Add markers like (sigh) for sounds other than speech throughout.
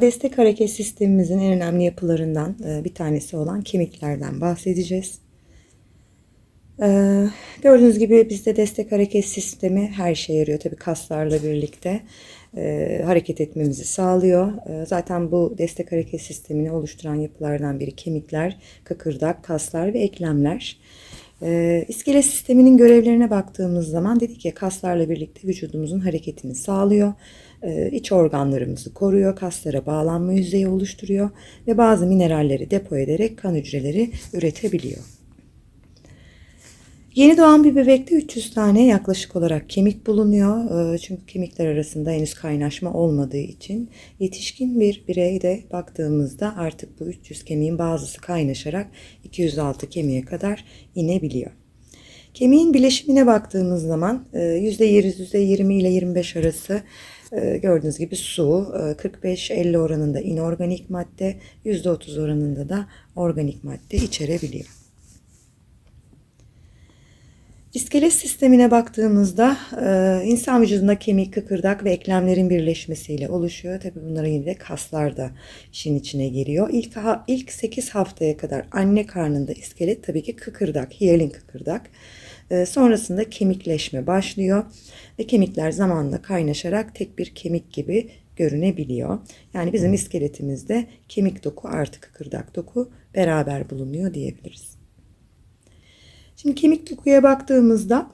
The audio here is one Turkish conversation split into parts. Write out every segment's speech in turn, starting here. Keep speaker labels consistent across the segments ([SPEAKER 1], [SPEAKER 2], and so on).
[SPEAKER 1] Destek hareket sistemimizin en önemli yapılarından e, bir tanesi olan kemiklerden bahsedeceğiz. Ee, gördüğünüz gibi bizde destek hareket sistemi her şeye yarıyor. Tabii kaslarla birlikte e, hareket etmemizi sağlıyor. E, zaten bu destek hareket sistemini oluşturan yapılardan biri kemikler, kıkırdak, kaslar ve eklemler. E, sisteminin görevlerine baktığımız zaman dedik ya kaslarla birlikte vücudumuzun hareketini sağlıyor. E, iç organlarımızı koruyor, kaslara bağlanma yüzeyi oluşturuyor ve bazı mineralleri depo ederek kan hücreleri üretebiliyor. Yeni doğan bir bebekte 300 tane yaklaşık olarak kemik bulunuyor. Ee, Çünkü kemikler arasında henüz kaynaşma olmadığı için yetişkin bir bireyde baktığımızda artık bu 300 kemiğin bazısı kaynaşarak 206 kemiğe kadar inebiliyor. Kemiğin bileşimine baktığımız zaman %20, %20 ile 25 arası e, gördüğünüz gibi su, 45-50 oranında inorganik madde, %30 oranında da organik madde içerebiliyor. İskelet sistemine baktığımızda e, insan vücudunda kemik, kıkırdak ve eklemlerin birleşmesiyle oluşuyor. Tabii bunlara yine de kaslar da işin içine giriyor. İlk, ilk 8 haftaya kadar anne karnında iskelet tabii ki kıkırdak, hiyalin kıkırdak. E, sonrasında kemikleşme başlıyor ve kemikler zamanla kaynaşarak tek bir kemik gibi görünebiliyor. Yani bizim iskeletimizde kemik doku artı kıkırdak doku beraber bulunuyor diyebiliriz. Şimdi kemik dokuya baktığımızda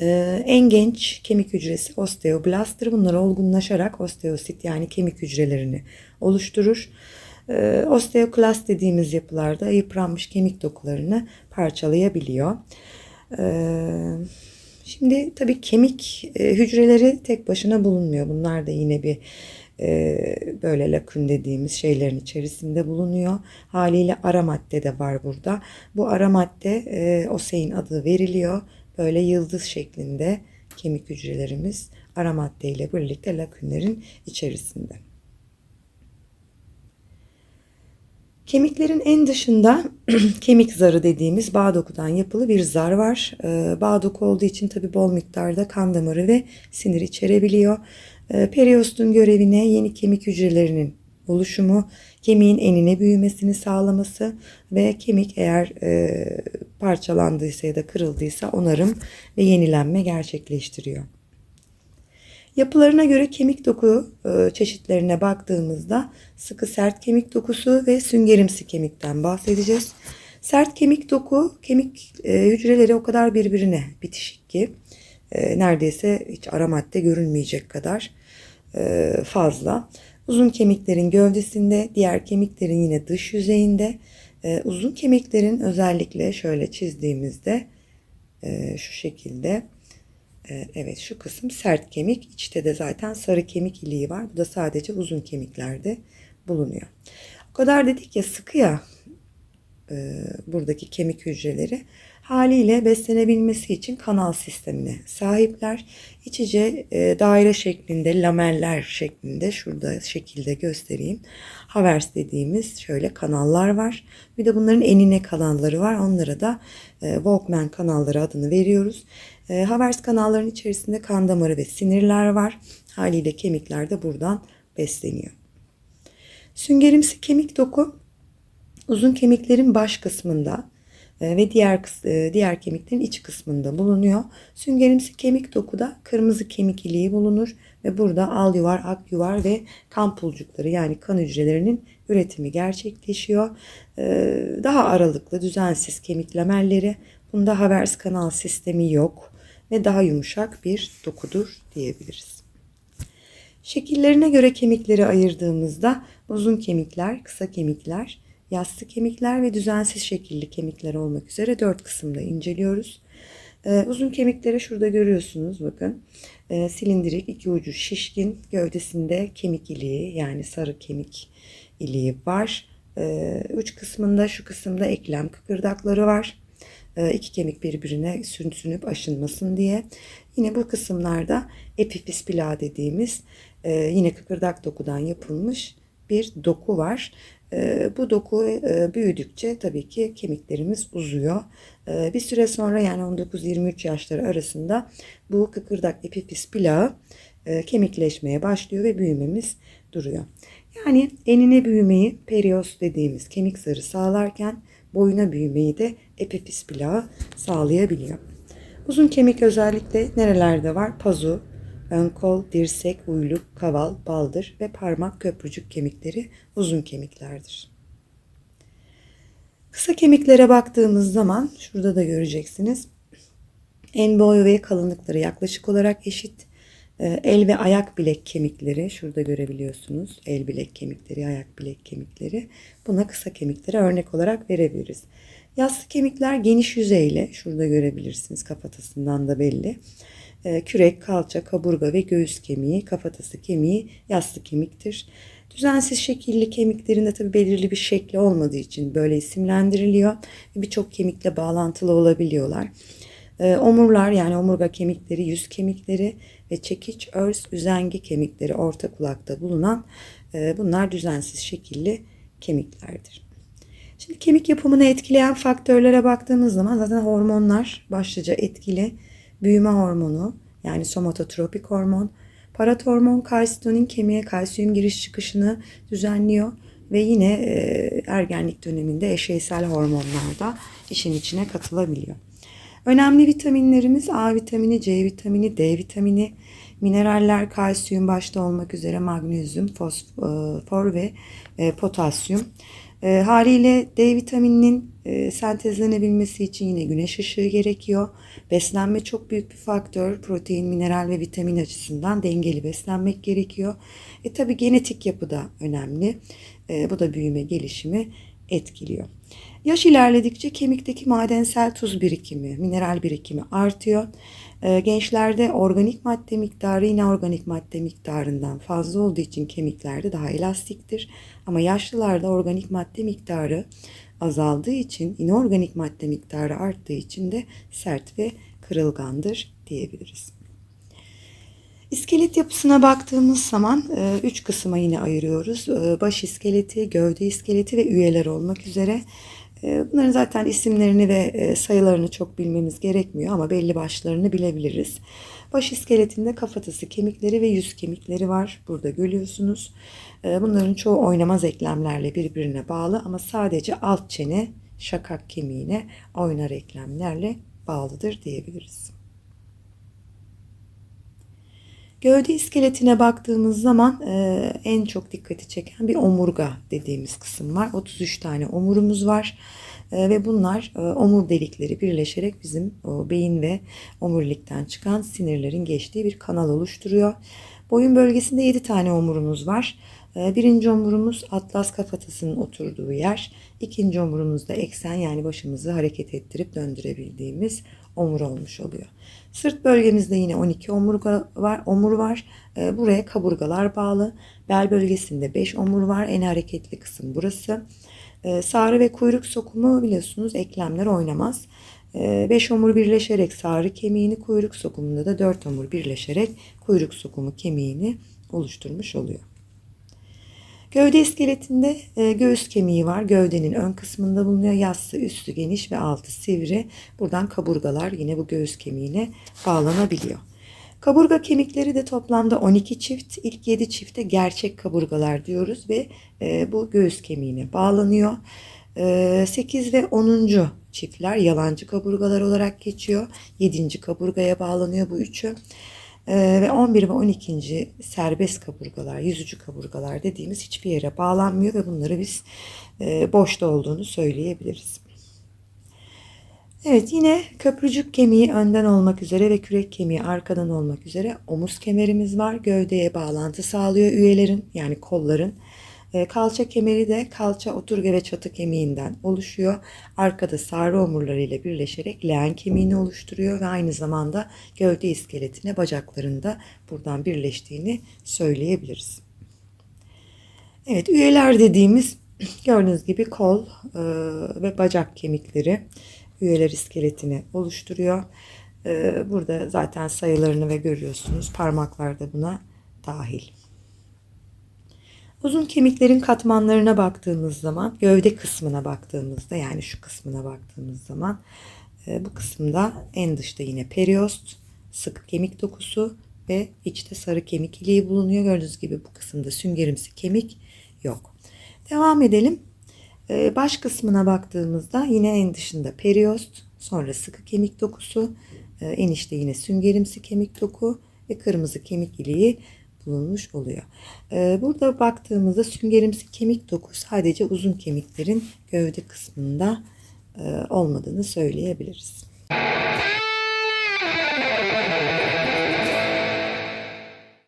[SPEAKER 1] e, en genç kemik hücresi osteoblasttır. Bunlar olgunlaşarak osteosit yani kemik hücrelerini oluşturur. E, osteoklast dediğimiz yapılarda yıpranmış kemik dokularını parçalayabiliyor. E, şimdi tabii kemik hücreleri tek başına bulunmuyor. Bunlar da yine bir böyle lakün dediğimiz şeylerin içerisinde bulunuyor. Haliyle ara madde de var burada. Bu ara madde e, osein adı veriliyor. Böyle yıldız şeklinde kemik hücrelerimiz ara madde ile birlikte lakünlerin içerisinde. Kemiklerin en dışında (clears throat) kemik zarı dediğimiz bağ dokudan yapılı bir zar var. Bağ doku olduğu için tabi bol miktarda kan damarı ve sinir içerebiliyor. Ee, Periostun görevine yeni kemik hücrelerinin oluşumu, kemiğin enine büyümesini sağlaması ve kemik eğer e, parçalandıysa ya da kırıldıysa onarım ve yenilenme gerçekleştiriyor. Yapılarına göre kemik doku e, çeşitlerine baktığımızda sıkı sert kemik dokusu ve süngerimsi kemikten bahsedeceğiz. Sert kemik doku, kemik e, hücreleri o kadar birbirine bitişik ki e, neredeyse hiç ara madde görünmeyecek kadar fazla. Uzun kemiklerin gövdesinde, diğer kemiklerin yine dış yüzeyinde. E, uzun kemiklerin özellikle şöyle çizdiğimizde e, şu şekilde evet şu kısım sert kemik. İçte de zaten sarı kemik iliği var. Bu da sadece uzun kemiklerde bulunuyor. O kadar dedik ya sıkı ya buradaki kemik hücreleri haliyle beslenebilmesi için kanal sistemine sahipler. İç içe e, daire şeklinde lameller şeklinde şurada şekilde göstereyim. Havers dediğimiz şöyle kanallar var. Bir de bunların enine kanalları var. Onlara da e, Walkman kanalları adını veriyoruz. E, Havers kanalların içerisinde kan damarı ve sinirler var. Haliyle kemikler de buradan besleniyor. Süngerimsi kemik doku uzun kemiklerin baş kısmında ve diğer e, diğer kemiklerin iç kısmında bulunuyor. Süngerimsi kemik dokuda kırmızı kemik iliği bulunur ve burada al yuvar, ak yuvar ve kan pulcukları yani kan hücrelerinin üretimi gerçekleşiyor. E, daha aralıklı, düzensiz kemik lamelleri. Bunda Havers kanal sistemi yok ve daha yumuşak bir dokudur diyebiliriz. Şekillerine göre kemikleri ayırdığımızda uzun kemikler, kısa kemikler, yassı kemikler ve düzensiz şekilli kemikler olmak üzere dört kısımda inceliyoruz. Ee, uzun kemikleri şurada görüyorsunuz bakın. Ee, silindirik, iki ucu şişkin, gövdesinde kemik iliği yani sarı kemik iliği var. Ee, uç kısmında şu kısımda eklem kıkırdakları var. Ee, iki kemik birbirine sürtünüp aşınmasın diye. Yine bu kısımlarda epifis pila dediğimiz e, yine kıkırdak dokudan yapılmış bir doku var. E, bu doku e, büyüdükçe tabii ki kemiklerimiz uzuyor. E, bir süre sonra yani 19-23 yaşları arasında bu kıkırdak epifiz plağı e, kemikleşmeye başlıyor ve büyümemiz duruyor. Yani enine büyümeyi perios dediğimiz kemik zarı sağlarken boyuna büyümeyi de epifiz plağı sağlayabiliyor. Uzun kemik özellikle nerelerde var? Pazu, ön kol, dirsek, uyluk, kaval, baldır ve parmak köprücük kemikleri uzun kemiklerdir. Kısa kemiklere baktığımız zaman şurada da göreceksiniz. En boy ve kalınlıkları yaklaşık olarak eşit. Ee, El ve ayak bilek kemikleri şurada görebiliyorsunuz. El bilek kemikleri, ayak bilek kemikleri. Buna kısa kemiklere örnek olarak verebiliriz. Yassı kemikler geniş yüzeyle şurada görebilirsiniz kafatasından da belli. Ee, Kürek, kalça, kaburga ve göğüs kemiği, kafatası kemiği yassı kemiktir. Düzensiz şekilli kemiklerinde tabi belirli bir şekli olmadığı için böyle isimlendiriliyor. Birçok kemikle bağlantılı olabiliyorlar. Ee, Omurlar yani omurga kemikleri, yüz kemikleri ve çekiç, örs, üzengi kemikleri orta kulakta bulunan e, bunlar düzensiz şekilli kemiklerdir. Şimdi kemik yapımını etkileyen faktörlere baktığımız zaman zaten hormonlar başlıca etkili. Büyüme hormonu yani somatotropik hormon, paratormon kalsitonin kemiğe kalsiyum giriş çıkışını düzenliyor ve yine e, ergenlik döneminde eşeysel hormonlar da işin içine katılabiliyor. Önemli vitaminlerimiz A vitamini, C vitamini, D vitamini, mineraller, kalsiyum başta olmak üzere magnezyum, fosfor ve e, potasyum. E, haliyle D vitamininin e, sentezlenebilmesi için yine güneş ışığı gerekiyor. Beslenme çok büyük bir faktör. Protein, mineral ve vitamin açısından dengeli beslenmek gerekiyor. E tabi genetik yapı da önemli. E, bu da büyüme, gelişimi etkiliyor. Yaş ilerledikçe kemikteki madensel tuz birikimi, mineral birikimi artıyor. Ee, gençlerde organik madde miktarı inorganik madde miktarından fazla olduğu için kemiklerde daha elastiktir. Ama yaşlılarda organik madde miktarı azaldığı için inorganik madde miktarı arttığı için de sert ve kırılgandır diyebiliriz. İskelet yapısına baktığımız zaman e, üç kısma yine ayırıyoruz. E, baş iskeleti, gövde iskeleti ve üyeler olmak üzere. E, bunların zaten isimlerini ve sayılarını çok bilmemiz gerekmiyor ama belli başlarını bilebiliriz. Baş iskeletinde kafatası kemikleri ve yüz kemikleri var. Burada görüyorsunuz. Bunların çoğu oynamaz eklemlerle birbirine bağlı ama sadece alt çene şakak kemiğine oynar eklemlerle bağlıdır diyebiliriz. Gövde iskeletine baktığımız zaman e, en çok dikkati çeken bir omurga dediğimiz kısım var. 33 tane omurumuz var. E, ve bunlar e, omur delikleri birleşerek bizim o, beyin ve omurilikten çıkan sinirlerin geçtiği bir kanal oluşturuyor. Boyun bölgesinde 7 tane omurumuz var. E, birinci omurumuz atlas kafatasının oturduğu yer. İkinci omurumuz da eksen yani başımızı hareket ettirip döndürebildiğimiz omur olmuş oluyor. Sırt bölgemizde yine 12 omurga var, omur var. E, buraya kaburgalar bağlı. Bel bölgesinde 5 omur var. En hareketli kısım burası. E, sarı ve kuyruk sokumu biliyorsunuz eklemler oynamaz. 5 e, omur birleşerek sarı kemiğini, kuyruk sokumunda da 4 omur birleşerek kuyruk sokumu kemiğini oluşturmuş oluyor. Gövde iskeletinde e, göğüs kemiği var. Gövdenin ön kısmında bulunuyor. Yassı, üstü geniş ve altı sivri. Buradan kaburgalar yine bu göğüs kemiğine bağlanabiliyor. Kaburga kemikleri de toplamda 12 çift. İlk 7 çifte gerçek kaburgalar diyoruz ve e, bu göğüs kemiğine bağlanıyor. E, 8 ve 10. çiftler yalancı kaburgalar olarak geçiyor. 7. kaburgaya bağlanıyor bu üçü. Ee, ve 11 ve 12. serbest kaburgalar, yüzücü kaburgalar dediğimiz hiçbir yere bağlanmıyor ve bunları biz e, boşta olduğunu söyleyebiliriz. Evet yine köprücük kemiği önden olmak üzere ve kürek kemiği arkadan olmak üzere omuz kemerimiz var. Gövdeye bağlantı sağlıyor üyelerin yani kolların. E, kalça kemeri de kalça oturge ve çatı kemiğinden oluşuyor. Arkada sarı omurları ile birleşerek leğen kemiğini oluşturuyor ve aynı zamanda gövde iskeletine bacaklarında buradan birleştiğini söyleyebiliriz. Evet üyeler dediğimiz gördüğünüz gibi kol e, ve bacak kemikleri üyeler iskeletini oluşturuyor. E, burada zaten sayılarını ve görüyorsunuz parmaklar da buna dahil. Uzun kemiklerin katmanlarına baktığımız zaman, gövde kısmına baktığımızda yani şu kısmına baktığımız zaman e, bu kısımda en dışta yine periost, sıkı kemik dokusu ve içte sarı kemik iliği bulunuyor. Gördüğünüz gibi bu kısımda süngerimsi kemik yok. Devam edelim. E, Baş kısmına baktığımızda yine en dışında periost, sonra sıkı kemik dokusu, e, en içte yine süngerimsi kemik doku ve kırmızı kemik iliği bulunmuş oluyor. E, Burada baktığımızda süngerimsi kemik doku sadece uzun kemiklerin gövde kısmında e, olmadığını söyleyebiliriz.